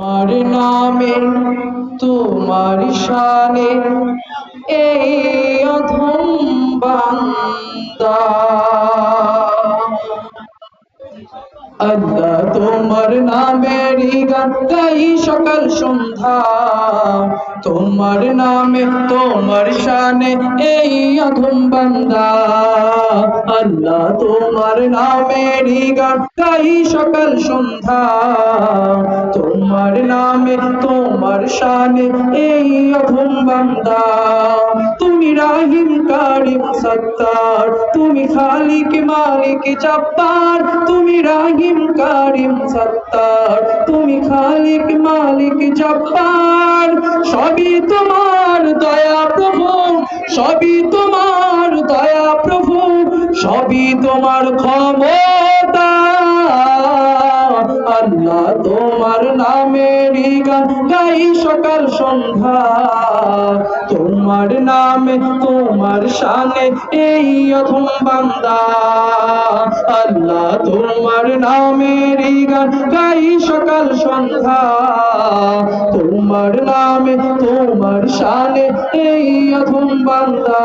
তোমার নামে তোমার শানে এই অধম বান্দা। আল্লাহ তোমার গান গাই সকাল সন্ধ্যা। তোমার নামে, তোমার শানে এই অধম বান্দা। আল্লাহ, তোমার গান গাই সকাল সন্ধ্যা। তোমার নামে, তোমার শানে এই অধম বান্দা। তুমি রাহিম কারিম সত্তার। তুমি খালিক, মালিক, জব্বার। তুমি রাহিম কারিম সত্তার, তুমি খালিক মালিক জব্বার। সবই তোমার দয়া প্রভু, সবই তোমার দয়া প্রভু, সবই তোমার ক্ষমতা। আল্লাহ তোমার নামের গান, গাই সকাল সন্ধ্যা। তোমার নামে, তোমার শানে এই অধম বান্দা। আল্লাহ তোমার নামের গান গাই সকাল সন্ধ্যা। তোমার নামে, তোমার শানে এই অধম বান্দা।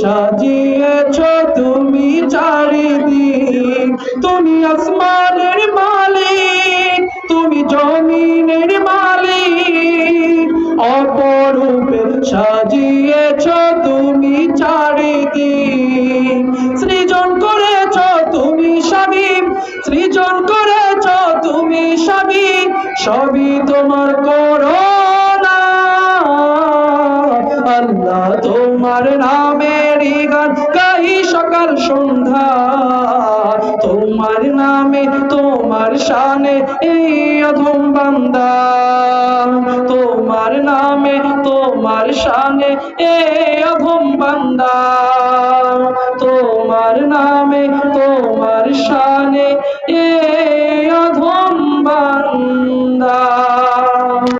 সাজিয়েছ তুমি চারিদিক। তুমি আসমানের মালিক, তুমি জমিনের মালিক। অপরূপে সাজিয়েছ তুমি চারিদিক। সৃজন করেছ তুমি স্বামী, সৃজন করেছ তুমি স্বামী, সবই তোমার করোনা আল্লাহ তোমার সকাল সন্ধ্যা তোমার নামে, তোমার শানে এই অধম বান্দা তোমার নামে, তোমার শানে এই অধম বান্দা তোমার নামে, তোমার শানে